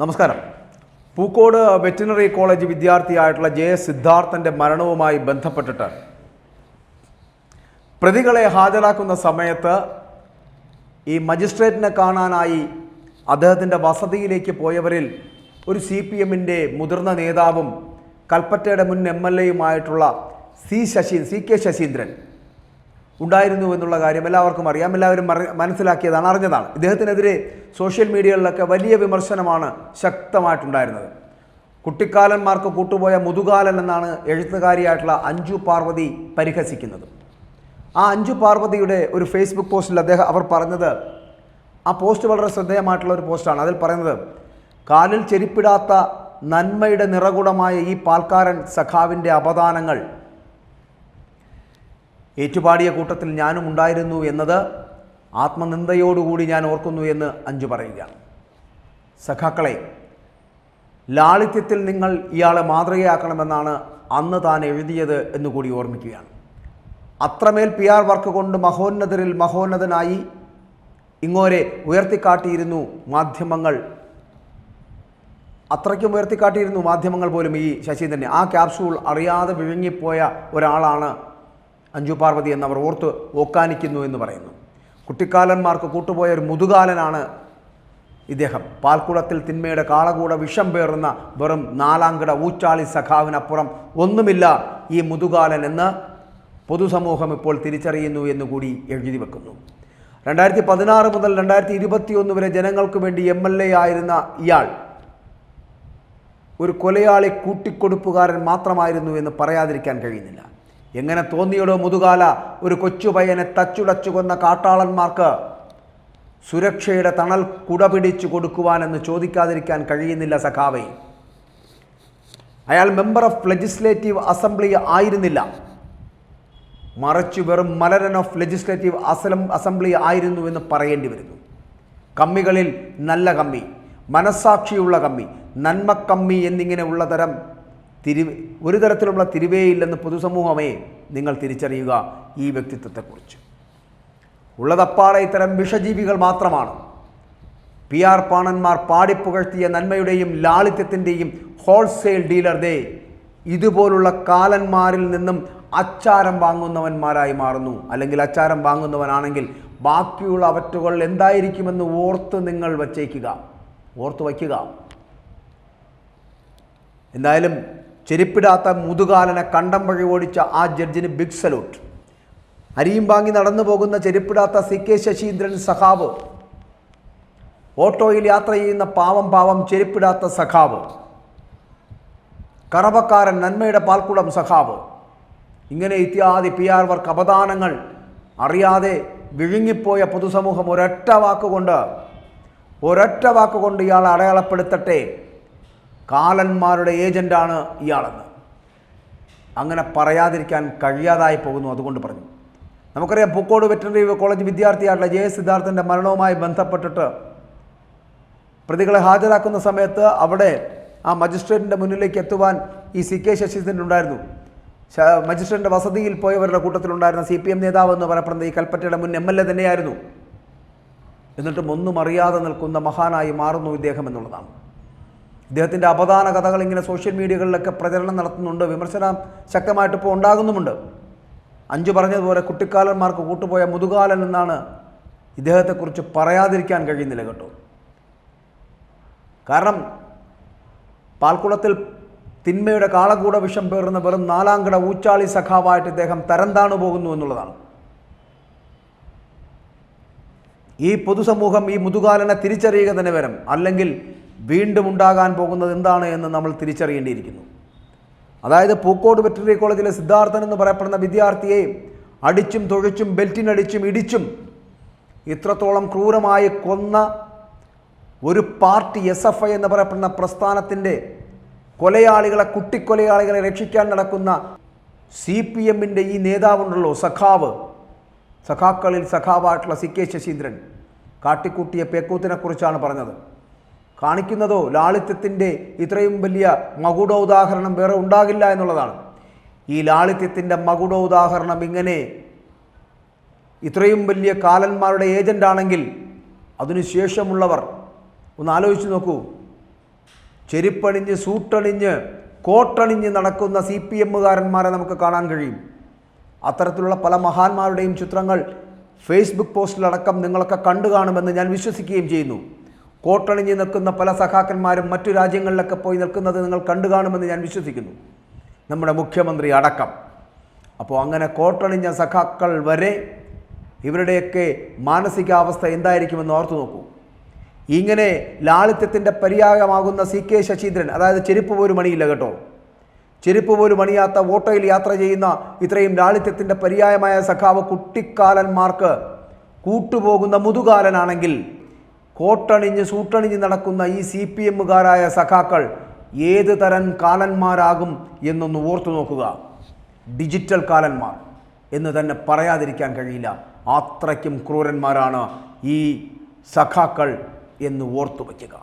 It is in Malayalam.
നമസ്കാരം. പൂക്കോട് വെറ്റിനറി കോളേജ് വിദ്യാർത്ഥിയായിട്ടുള്ള ജെ സിദ്ധാർത്ഥന്റെ മരണവുമായി ബന്ധപ്പെട്ടിട്ട് പ്രതികളെ ഹാജരാക്കുന്ന സമയത്ത് ഈ മജിസ്ട്രേറ്റിനെ കാണാനായി അദ്ദേഹത്തിന്റെ വസതിയിലേക്ക് പോയവരിൽ ഒരു സി പി എമ്മിന്റെ മുതിർന്ന നേതാവും കൽപ്പറ്റയുടെ മുൻ M L എയുമായിട്ടുള്ള C Sasi C K Saseendran. ഉണ്ടായിരുന്നു എന്നുള്ള കാര്യം എല്ലാവർക്കും അറിയാം. എല്ലാവരും മനസ്സിലാക്കിയതാണ് അറിഞ്ഞതാണ്. ഇദ്ദേഹത്തിനെതിരെ സോഷ്യൽ മീഡിയകളിലൊക്കെ വലിയ വിമർശനമാണ് ശക്തമായിട്ടുണ്ടായിരുന്നത്. കുട്ടിക്കാലന്മാർക്ക് കൂട്ടുപോയ മുതുകാലൻ എന്നാണ് എഴുത്തുകാരിയായിട്ടുള്ള അഞ്ജു പാർവതി പരിഹസിക്കുന്നത്. ആ അഞ്ജു പാർവതിയുടെ ഒരു ഫേസ്ബുക്ക് പോസ്റ്റിൽ അദ്ദേഹം അവർ പറഞ്ഞത് ആ പോസ്റ്റ് വളരെ ശ്രദ്ധേയമായിട്ടുള്ള ഒരു പോസ്റ്റാണ്. അതിൽ പറയുന്നത് കാലിൽ ചെരിപ്പിടാത്ത നന്മയുടെ നിറകുടമായ ഈ പാൽക്കാരൻ സഖാവിന്റെ അപദാനങ്ങൾ ഏറ്റുപാടിയ കൂട്ടത്തിൽ ഞാനും ഉണ്ടായിരുന്നു എന്നത് ആത്മനിന്ദയോടുകൂടി ഞാൻ ഓർക്കുന്നു എന്ന് അഞ്ചു പറയുക. സഖാക്കളെ ലാളിത്യത്തിൽ നിങ്ങൾ ഇയാളെ മാതൃകയാക്കണമെന്നാണ് അന്ന് താൻ എഴുതിയത് എന്നുകൂടി ഓർമ്മിക്കുകയാണ്. അത്രമേൽ പി ആർ വർക്ക് കൊണ്ട് മഹോന്നതരിൽ മഹോന്നതനായി ഇങ്ങോരെ ഉയർത്തിക്കാട്ടിയിരുന്നു മാധ്യമങ്ങൾ. അത്രയ്ക്കും ഉയർത്തിക്കാട്ടിയിരുന്നു മാധ്യമങ്ങൾ പോലും ഈ ശശീന്ദ്രനെ. ആ ക്യാപ്സൂൾ അറിയാതെ വിഴുങ്ങിപ്പോയ ഒരാളാണ് അഞ്ജു പാർവതി എന്നവർ ഓർത്ത് ഓക്കാനിക്കുന്നു എന്ന് പറയുന്നു. കുട്ടിക്കാലന്മാർക്ക് കൂട്ടുപോയ ഒരു മുതുകാലനാണ് ഇദ്ദേഹം. പാൽക്കുളത്തിൽ തിന്മയുടെ കാളകൂട വിഷം പേറുന്ന വെറും നാലാംകിട ഊച്ചാളി സഖാവിനപ്പുറം ഒന്നുമില്ല ഈ മുതുകാലൻ എന്ന് പൊതുസമൂഹം ഇപ്പോൾ തിരിച്ചറിയുന്നു എന്നുകൂടി എഴുതി വെക്കുന്നു. രണ്ടായിരത്തി പതിനാറ് മുതൽ രണ്ടായിരത്തി ഇരുപത്തിയൊന്ന് വരെ ജനങ്ങൾക്ക് വേണ്ടി എം എൽ എ ആയിരുന്ന ഇയാൾ ഒരു കൊലയാളി കൂട്ടിക്കൊടുപ്പുകാരൻ മാത്രമായിരുന്നു എന്ന് പറയാതിരിക്കാൻ കഴിയുന്നില്ല. എങ്ങനെ തോന്നിയടോ മുതുകാല ഒരു കൊച്ചു പയ്യനെ തച്ചുടച്ചു കൊന്ന കാട്ടാളന്മാർക്ക്? സുരക്ഷയുടെ തണൽ കുടപിടിച്ചു കൊടുക്കുവാനെന്ന് ചോദിക്കാതിരിക്കാൻ കഴിയുന്നില്ല സഖാവെ. അയാൾ മെമ്പർ ഓഫ് ലെജിസ്ലേറ്റീവ് അസംബ്ലി ആയിരുന്നില്ല. മറിച്ച് വെറും മലരൻ ഓഫ് ലെജിസ്ലേറ്റീവ് അസലം അസംബ്ലി ആയിരുന്നു എന്ന് പറയേണ്ടി വരുന്നു. കമ്മികളിൽ നല്ല കമ്മി മനസ്സാക്ഷിയുള്ള കമ്മി നന്മക്കമ്മി കമ്മി എന്നിങ്ങനെ ഉള്ള തരം തിരി ഒരു തരത്തിലുള്ള തിരിവേയില്ലെന്ന് പൊതുസമൂഹമേ നിങ്ങൾ തിരിച്ചറിയുക ഈ വ്യക്തിത്വത്തെക്കുറിച്ച്. ഉള്ളതപ്പാളെ ഇത്തരം വിഷജീവികൾ മാത്രമാണ്. പി ആർ പാണന്മാർ പാടിപ്പുകഴ്ത്തിയ നന്മയുടെയും ലാളിത്യത്തിന്റെയും ഹോൾസെയിൽ ഡീലർ ദേ ഇതുപോലുള്ള കാലന്മാരിൽ നിന്നും അച്ചാരം വാങ്ങുന്നവന്മാരായി മാറുന്നു. അല്ലെങ്കിൽ അച്ചാരം വാങ്ങുന്നവനാണെങ്കിൽ ബാക്കിയുള്ള അവറ്റുകൾ എന്തായിരിക്കുമെന്ന് ഓർത്ത് നിങ്ങൾ വച്ചേക്കുക. ഓർത്ത് വയ്ക്കുക. എന്തായാലും ചെരുപ്പിടാത്ത മുതുകാലനെ കണ്ടം വഴി ഓടിച്ച ആ ജഡ്ജിന് ബിഗ് സല്യൂട്ട് അരിയും വാങ്ങി നടന്നു പോകുന്ന ചെരുപ്പിടാത്ത സി കെ ശശീന്ദ്രൻ സഖാവ്. ഓട്ടോയിൽ യാത്ര ചെയ്യുന്ന പാവം പാവം ചെരുപ്പിടാത്ത സഖാവ്. കറവക്കാരൻ നന്മയുടെ പാൽക്കുടം സഖാവ്. ഇങ്ങനെ ഇത്യാദി പി ആർ വർക്ക് അപദാനങ്ങൾ അറിയാതെ വിഴുങ്ങിപ്പോയ പൊതുസമൂഹം ഒരൊറ്റ വാക്കുകൊണ്ട് ഒരൊറ്റ വാക്കുകൊണ്ട് ഇയാളെ അടയാളപ്പെടുത്തട്ടെ. കാലന്മാരുടെ ഏജന്റാണ് ഇയാളെന്ന്. അങ്ങനെ പറയാതിരിക്കാൻ കഴിയാതായി പോകുന്നു അതുകൊണ്ട് പറഞ്ഞു. നമുക്കറിയാം പൂക്കോട് വെറ്ററിനറി കോളേജ് വിദ്യാർത്ഥിയായിട്ടുള്ള ജെ സിദ്ധാർത്ഥന്റെ മരണവുമായി ബന്ധപ്പെട്ടിട്ട് പ്രതികളെ ഹാജരാക്കുന്ന സമയത്ത് അവിടെ ആ മജിസ്ട്രേറ്റിന്റെ മുന്നിലേക്ക് എത്തുവാൻ ഈ സി കെ ശശീന്ദ്രൻ ഉണ്ടായിരുന്നു മജിസ്ട്രേറ്റിന്റെ വസതിയിൽ പോയവരുടെ കൂട്ടത്തിലുണ്ടായിരുന്ന സി പി എം നേതാവ് എന്ന് പറയപ്പെടുന്ന ഈ കൽപ്പറ്റയുടെ മുൻ എം എൽ എ തന്നെയായിരുന്നു. എന്നിട്ടും ഒന്നും അറിയാതെ നിൽക്കുന്ന മഹാനായി മാറുന്നു ഇദ്ദേഹം എന്നുള്ളതാണ്. ഇദ്ദേഹത്തിന്റെ അപദാന കഥകൾ ഇങ്ങനെ സോഷ്യൽ മീഡിയകളിലൊക്കെ പ്രചരണം നടത്തുന്നുണ്ട്. വിമർശനം ശക്തമായിട്ട് ഇപ്പോൾ ഉണ്ടാകുന്നുമുണ്ട്. അഞ്ചു പറഞ്ഞതുപോലെ കുട്ടിക്കാലന്മാർക്ക് കൂട്ടുപോയ മുതുകാലൻ എന്നാണ് ഇദ്ദേഹത്തെക്കുറിച്ച് പറയാതിരിക്കാൻ കഴിയുന്നില്ല കേട്ടോ. കാരണം പാൽക്കുളത്തിൽ തിന്മയുടെ കാളകൂട വിഷം പേറുന്ന വെറും നാലാംകിട ഊച്ചാളി സഖാവായിട്ട് ഇദ്ദേഹം തരംതാണു പോകുന്നു എന്നുള്ളതാണ്. ഈ പൊതുസമൂഹം ഈ മുതുകാലനെ തിരിച്ചറിയുക തന്നെ വരും. അല്ലെങ്കിൽ വീണ്ടും ഉണ്ടാകാൻ പോകുന്നത് എന്താണ് എന്ന് നമ്മൾ തിരിച്ചറിയേണ്ടിയിരിക്കുന്നു. അതായത് പൂക്കോട് വെറ്ററിനറി കോളേജിലെ സിദ്ധാർത്ഥൻ എന്ന് പറയപ്പെടുന്ന വിദ്യാർത്ഥിയെ അടിച്ചും തൊഴിച്ചും ബെൽറ്റിനടിച്ചും ഇടിച്ചും ഇത്രത്തോളം ക്രൂരമായി കൊന്ന ഒരു പാർട്ടി എസ് എഫ് ഐ എന്ന് പറയപ്പെടുന്ന പ്രസ്ഥാനത്തിന്റെ കൊലയാളികളെ കുട്ടിക്കൊലയാളികളെ രക്ഷിക്കാൻ നടക്കുന്ന സി പി എമ്മിന്റെ ഈ നേതാവുണ്ടല്ലോ സഖാവ്. സഖാക്കളിൽ സഖാവായിട്ടുള്ള സി കെ ശശീന്ദ്രൻ. കാട്ടിക്കൂട്ടിയ പേക്കൂത്തിനെക്കുറിച്ചാണ് പറഞ്ഞത്. കാണിക്കുന്നതോ ലാളിത്യത്തിന്റെ ഇത്രയും വലിയ മകുട ഉദാഹരണം വേറെ ഉണ്ടാകില്ല എന്നുള്ളതാണ്. ഈ ലാളിത്യത്തിന്റെ മകുട ഉദാഹരണം ഇങ്ങനെ ഇത്രയും വലിയ കാലന്മാരുടെ ഏജന്റ് ആണെങ്കിൽ അതിനുശേഷമുള്ളവർ ഒന്ന് ആലോചിച്ച് നോക്കൂ. ചെരുപ്പണിഞ്ഞ് സൂട്ടണിഞ്ഞ് കോട്ടണിഞ്ഞ് നടക്കുന്ന സി പി എമ്മുകാരന്മാരെ നമുക്ക് കാണാൻ കഴിയും. അത്തരത്തിലുള്ള പല മഹാന്മാരുടെയും ചിത്രങ്ങൾ ഫേസ്ബുക്ക് പോസ്റ്റിലടക്കം നിങ്ങളൊക്കെ കണ്ടു കാണുമെന്ന് ഞാൻ വിശ്വസിക്കുകയും ചെയ്യുന്നു. കോട്ടണിഞ്ഞ് നിൽക്കുന്ന പല സഖാക്കന്മാരും മറ്റു രാജ്യങ്ങളിലൊക്കെ പോയി നിൽക്കുന്നത് നിങ്ങൾ കണ്ടു കാണുമെന്ന് ഞാൻ വിശ്വസിക്കുന്നു. നമ്മുടെ മുഖ്യമന്ത്രി അടക്കം. അപ്പോൾ അങ്ങനെ കോട്ടണിഞ്ഞ സഖാക്കൾ വരെ ഇവരുടെയൊക്കെ മാനസികാവസ്ഥ എന്തായിരിക്കുമെന്ന് ഓർത്തു നോക്കൂ. ഇങ്ങനെ ലാളിത്യത്തിന്റെ പര്യായമാകുന്ന സി കെ ശശീന്ദ്രൻ അതായത് ചെരുപ്പ് പോലും അണിയില്ല കേട്ടോ. ചെരുപ്പ് പോലും അണിയാത്ത ഓട്ടോയിൽ യാത്ര ചെയ്യുന്ന ഇത്രയും ലാളിത്യത്തിന്റെ പര്യായമായ സഖാവ് കുട്ടിക്കാലന്മാർക്ക് കൂട്ടുപോകുന്ന മുതുകാലനാണെങ്കിൽ കോട്ടണിഞ്ഞ് സൂട്ടണിഞ്ഞ് നടക്കുന്ന ഈ സി പി എമ്മുകാരായ സഖാക്കൾ ഏത് തരം കാലന്മാരാകും എന്നൊന്ന് ഓർത്തു നോക്കുക. ഡിജിറ്റൽ കാലന്മാർ എന്ന് തന്നെ പറയാതിരിക്കാൻ കഴിയില്ല. അത്രയ്ക്കും ക്രൂരന്മാരാണ് ഈ സഖാക്കൾ എന്ന് ഓർത്തു വയ്ക്കുക.